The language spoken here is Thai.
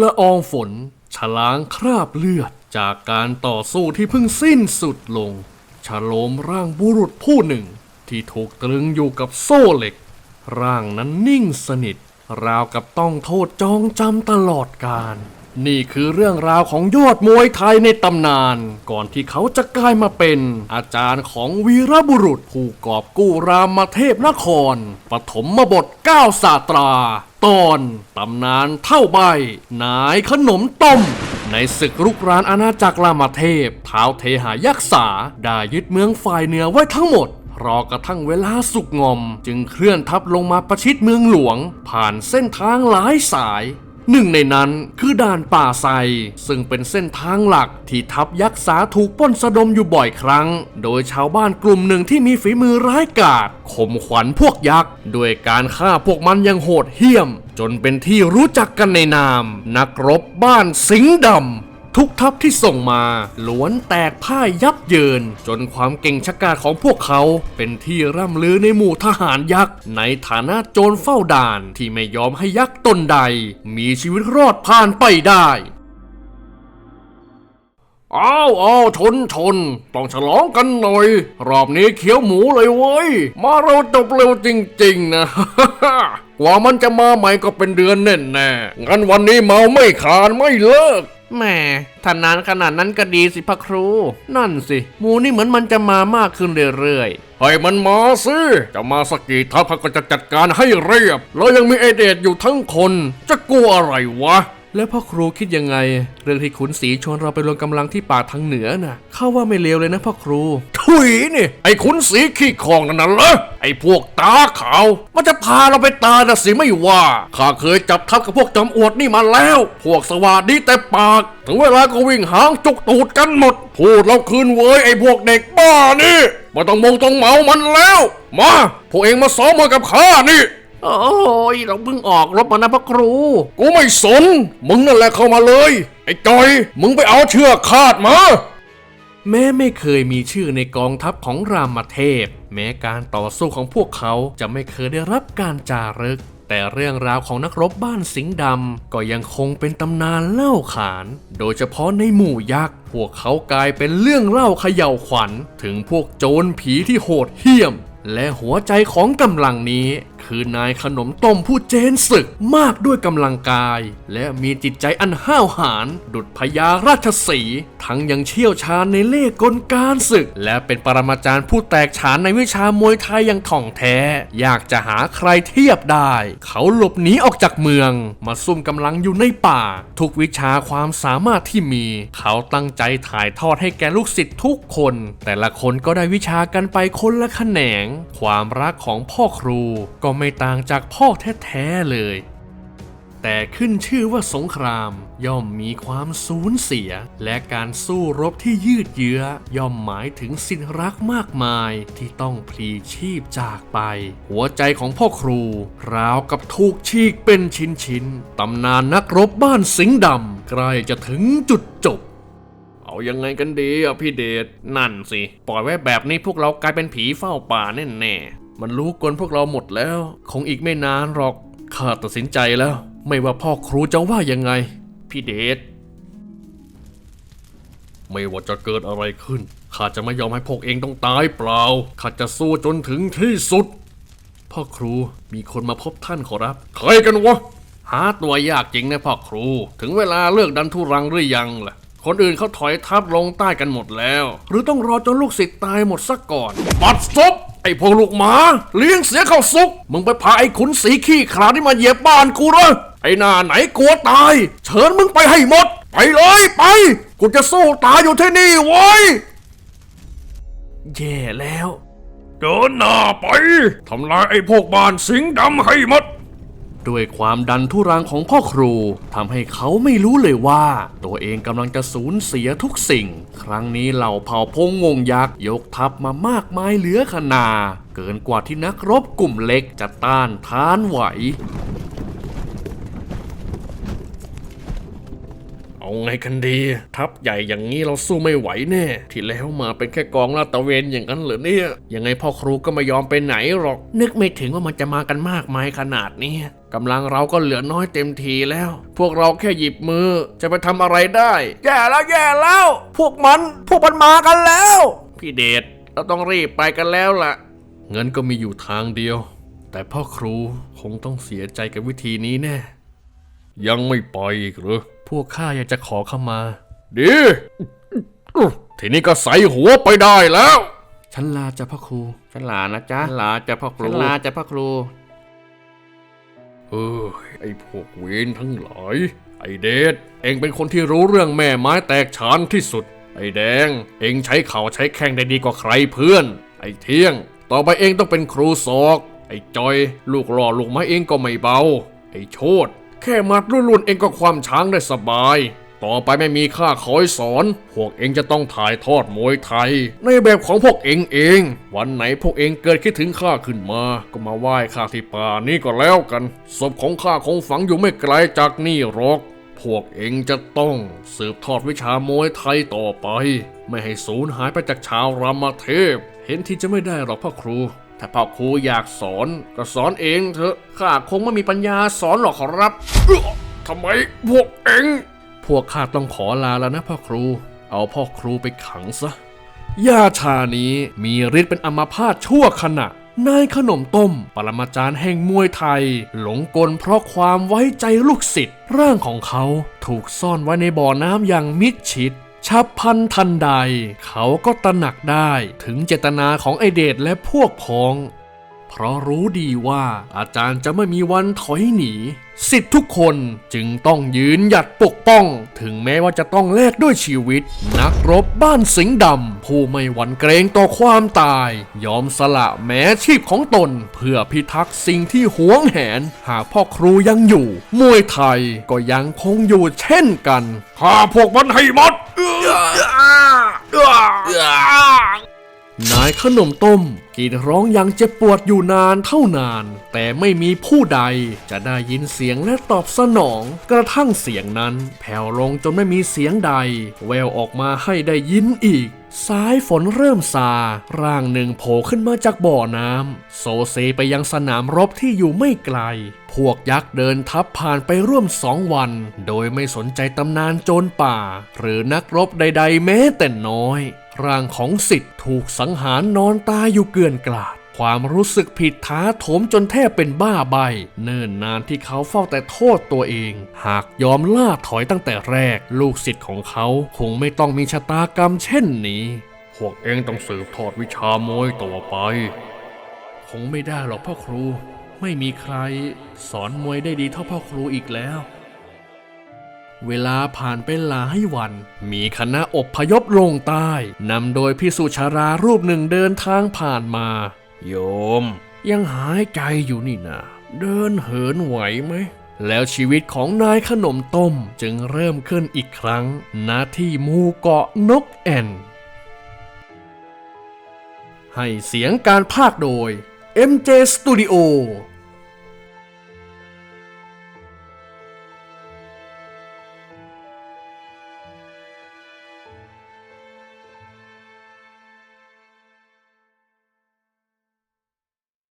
ละอองฝนฉลางคราบเลือดจากการต่อสู้ที่เพิ่งสิ้นสุดลงฉโลมร่างบุรุษผู้หนึ่ง ที่ถูกตรึงอยู่กับโซ่เหล็ก ร่างนั้นนิ่งสนิท ราวกับต้องโทษจองจำตลอดกาลนี่คือเรื่องราวของยอดมวยไทยในตำนาน ก่อนที่เขาจะกลายมาเป็น อาจารย์ของวีรบุรุษ ผู้กอบกู้รามเทพนคร ปฐมบทก้าศาตรา ตอนตำนานเท่าใบนายขนมต้ม ในศึกรุกรานอาณาจักรรามเทพท้าวเทหายักษาได้ยึดเมืองฝ่ายเหนือไว้ทั้งหมด รอกระทั่งเวลาสุกงอม จึงเคลื่อนทัพลงมาประชิดเมืองหลวง ผ่านเส้นทางหลายสาย หนึ่งในนั้นคือด่านป่าไซ ซึ่งเป็นเส้นทางหลักที่ทัพยักษ์สาถูกป้นสะดมอยู่บ่อยครั้ง โดยชาวบ้านกลุ่มหนึ่งที่มีฝีมือร้ายกาจข่มขวัญพวกยักษ์ด้วยการฆ่าพวกมันอย่างโหดเหี้ยม จนเป็นที่รู้จักกันในนาม นักรบบ้านสิงห์ดำ ทุกทัพที่ส่งมาล้วนแตกพ่ายยับเยิน จนความเก่งชะกาจของพวกเขาเป็นที่ร่ำลือในหมู่ทหารยักษ์ ในฐานะโจรเฝ้าด่านที่ไม่ยอมให้ยักษ์ตนใด มีชีวิตรอดผ่านไปได้อ้าวอ้าวชนชน ต้องฉลองกันหน่อย รอบนี้เขี้ยวหมูเลยเว้ย มาเราจบเร็วจริง ๆ นะกว่ามันจะมาใหม่ก็เป็นเดือนแน่แน่งั้นวันนี้เมาไม่ขาดไม่เลิก แหม่ถ้านานขนาดนั้นก็ดีสิพระครู นั่นสิ หมูนี่เหมือนมันจะมามากขึ้นเรื่อยๆให้มันมาสิจะมาสกกี่ทัพก็จะจัดการให้เรียบ แล้วยังมีเอเดดอยู่ทั้งคน จะกลัวอะไรวะ แล้วพ่อครูคิดยังไง เรื่องที่ขุนศรีชวนเราไปรวมกำลังที่ป่าทางเหนือน่ะเข้าว่าไม่เลวเลยนะพ่อครู ถุยนี่ ไอ้ขุนศรีขี้คองนั่นน่ะเหรอไอ้พวกตาขาว มันจะพาเราไปตาน่ะสิไม่ว่าข้าเคยจับทัพกับพวกจอมอวดนี่มาแล้ว พวกสวัสดีแต่ปาก ถึงเวลาก็วิ่งหางจุกตูดกันหมด พูดเราคืนเว้ยไอ้พวกเด็กบ้านี่มาต้องมงต้องเหมามันแล้ว มาพวกเองมาซ้อมมากับข้านี่ โอ้ยเราเพิ่งออกรบมานะพระครู กูไม่สน มึงนั่นแหละเข้ามาเลย ไอ้จอย มึงไปเอาเชือกคาดมา แม้ไม่เคยมีชื่อในกองทัพของรามเทพ แม้การต่อสู้ของพวกเขาจะไม่เคยได้รับการจารึก แต่เรื่องราวของนักรบบ้านสิงห์ดำก็ยังคงเป็นตำนานเล่าขาน โดยเฉพาะในหมู่ยักษ์ พวกเขากลายเป็นเรื่องเล่าเขย่าวขวัญ ถึงพวกโจรผีที่โหดเหี้ยม และหัวใจของกำลังนี้ คือนายขนมต้มผู้เจนศึกมากด้วยกำลังกาย และมีจิตใจอันห้าวหาญดุจพญาราชสี ทั้งยังเชี่ยวชาญในเล่ห์กลการศึก และเป็นปรมาจารย์ผู้แตกฉานในวิชามวยไทยอย่างถ่องแท้ อยากจะหาใครเทียบได้ เขาหลบหนีออกจากเมือง มาซุ่มกำลังอยู่ในป่า ทุกวิชาความสามารถที่มี เขาตั้งใจถ่ายทอดให้แก่ลูกศิษย์ทุกคน แต่ละคนก็ได้วิชากันไปคนละแขนง ความรักของพ่อครูก็ไม่ต่างจากพ่อแท้ๆเลย แต่ขึ้นชื่อว่าสงครามย่อมมีความสูญเสีย และการสู้รบที่ยืดเยื้อย่อมหมายถึงสินรักมากมายที่ต้องพลีชีพจากไป หัวใจของพ่อครู ราวกับถูกฉีกเป็นชิ้นๆตำนานนักรบบ้านสิงห์ดำใกล้จะถึงจุดจบเอายังไงกันดีอะพี่เดช นั่นสิ ปล่อยไว้แบบนี้พวกเรากลายเป็นผีเฝ้าป่าแน่แน่ๆ มันรู้กลพวกเราหมดแล้ว คงอีกไม่นานหรอกข้าตัดสินใจแล้ว ไม่ว่าพ่อครูจะว่ายังไง พี่เดชไม่ว่าจะเกิดอะไรขึ้นข้าจะไม่ยอมให้พวกเองต้องตายเปล่าข้าจะสู้จนถึงที่สุด พ่อครูมีคนมาพบท่านขอรับใครกันวะหาตัวยากจริงนะพ่อครู ถึงเวลาเลิกดันทุรังหรือยังล่ะ คนอื่นเขาถอยทัพลงใต้กันหมดแล้ว หรือต้องรอจนลูกศิษย์ตายหมดซะก่อน ปัดซบ ไอ้พวกลูกหมา เลี้ยงเสียเข้าซุก มึงไปพาไอ้ขุนสีขี้ขลาดที่มาเหยียบบ้านกูเลยไอ้หน้าไหนกลัวตาย เชิญมึงไปให้หมด ไปเลยไป กูจะสู้ตายอยู่ที่นี่ไว้ยแย่แล้ว เดินหน้าไปทำลายไอ้พวกบ้านสิงดำให้หมด ด้วยความดันทุรังของพ่อครูทำให้เขาไม่รู้เลยว่า ตัวเองกำลังจะสูญเสียทุกสิ่ง ครั้งนี้เหล่าเผ่าพงงงยักษ์ยกทัพมามากมายเหลือขนา เกินกว่าที่นักรบกลุ่มเล็กจะต้านทานไหวเอาไงกันดี ทัพใหญ่อย่างนี้เราสู้ไม่ไหวแน่ ที่แล้วมาเป็นแค่กองลาดตระเวนอย่างนั้นเหรอเนี่ย ยังไงพ่อครูก็ไม่ยอมไปไหนหรอก นึกไม่ถึงว่ามันจะมากันมากมายขนาดนี้ กำลังเราก็เหลือน้อยเต็มทีแล้ว พวกเราแค่หยิบมือจะไปทำอะไรได้ แย่แล้วแย่แล้ว พวกมันพวกมันมากันแล้ว พี่เดชเราต้องรีบไปกันแล้วล่ะ เงินก็มีอยู่ทางเดียว แต่พ่อครูคงต้องเสียใจกับวิธีนี้แน่ ยังไม่ไปอีกเหรอพวกข้าอยากจะขอเข้ามา ดี ทีนี้ก็ใส่หัวไปได้แล้ว ฉันลาจ้ะพ่อครูฉันลานะจ๊ะ ลาจ้ะพ่อครูฉันลาจ้ะพ่อครู เออไอพวกเวนทั้งหลาย ไอเดชเองเป็นคนที่รู้เรื่องแม่ไม้แตกฉานที่สุด ไอแดง เองใช้เข่าใช้แข้งได้ดีกว่าใครเพื่อน ไอเที่ยง ต่อไปเองต้องเป็นครูศอก ไอจอย ลูกหล่อลูกไม้เองก็ไม่เบา ไอโชดแค่มัดรุ่นๆเองก็ความช้างได้สบาย ต่อไปไม่มีข้าคอยสอน พวกเองจะต้องถ่ายทอดมวยไทย ในแบบของพวกเองเอง วันไหนพวกเองเกิดคิดถึงข้าขึ้นมา ก็มาไหว้ข้าที่ป่านี่ก็แล้วกัน ศพของข้าคงฝังอยู่ไม่ไกลจากนี่หรอก พวกเองจะต้องสืบทอดวิชามวยไทยต่อไป ไม่ให้สูญหายไปจากชาวรามเทพ เห็นที่จะไม่ได้หรอกพ่อครูถ้าพ่อครูอยากสอนก็สอนเองเถอะ ข้าคงไม่มีปัญญาสอนหรอกขอรับทำไมพวกเอง พวกข้าต้องขอลาแล้วนะพ่อครู เอาพ่อครูไปขังซะยาชานี้มีฤทธิ์เป็นอมาพาตชั่วขณะนายขนมต้ม ปรมาจารย์แห่งมวยไทย หลงกลเพราะความไว้ใจลูกศิษย์ร่างของเขาถูกซ่อนไว้ในบ่อน้ำอย่างมิดชิดชับพันทันใด เขาก็ตระหนักได้ถึงเจตนาของไอเดชและพวกพ้อง เพราะรู้ดีว่าอาจารย์จะไม่มีวันถอยหนีสิทธิ์ทุกคนจึงต้องยืนหยัดปกป้อง ถึงแม้ว่าจะต้องแลกด้วยชีวิต นักรบบ้านสิงห์ดำ ผู้ไม่หวั่นเกรงต่อความตาย ยอมสละแม้ชีพของตน เพื่อพิทักษ์สิ่งที่หวงแหน หากพ่อครูยังอยู่ มวยไทยก็ยังคงอยู่เช่นกันฆ่าพวกมันให้หมด นายขนมต้มกรีดร้องอย่างเจ็บปวดอยู่นานเท่านาน แต่ไม่มีผู้ใดจะได้ยินเสียงและตอบสนอง กระทั่งเสียงนั้น แผ่วลงจนไม่มีเสียงใด แววออกมาให้ได้ยินอีก สายฝนเริ่มซา ร่างหนึ่งโผล่ขึ้นมาจากบ่อน้ำโซเซไปยังสนามรบที่อยู่ไม่ไกล พวกยักษ์เดินทับผ่านไปร่วมสองวัน โดยไม่สนใจตำนานโจรป่า หรือนักรบใด ๆ แม้แต่น้อย ร่างของสิทธิ์ถูกสังหารนอนตายอยู่เกลื่อนกลาด ความรู้สึกผิดท้าโถมจนแทบเป็นบ้าใบ เนิ่นนานที่เขาเฝ้าแต่โทษตัวเอง หากยอมล่าถอยตั้งแต่แรก ลูกศิษย์ของเขาคงไม่ต้องมีชะตากรรมเช่นนี้ พวกเองต้องสืบทอดวิชามวยต่อไป คงไม่ได้หรอกพ่อครู ไม่มีใคร สอนมวยได้ดีเท่าพ่อครูอีกแล้วเวลาผ่านไปหลายวัน มีคณะอบพยพลงใต้ นำโดยพิสุชารารูปหนึ่งเดินทางผ่านมา โยม ยังหายใจอยู่นี่นะเดินเหินไหวไหม แล้วชีวิตของนายขนมต้มจึงเริ่มขึ้นอีกครั้งณที่หมู่เกาะนกแอ่น ให้เสียงการพากย์โดย MJ Studio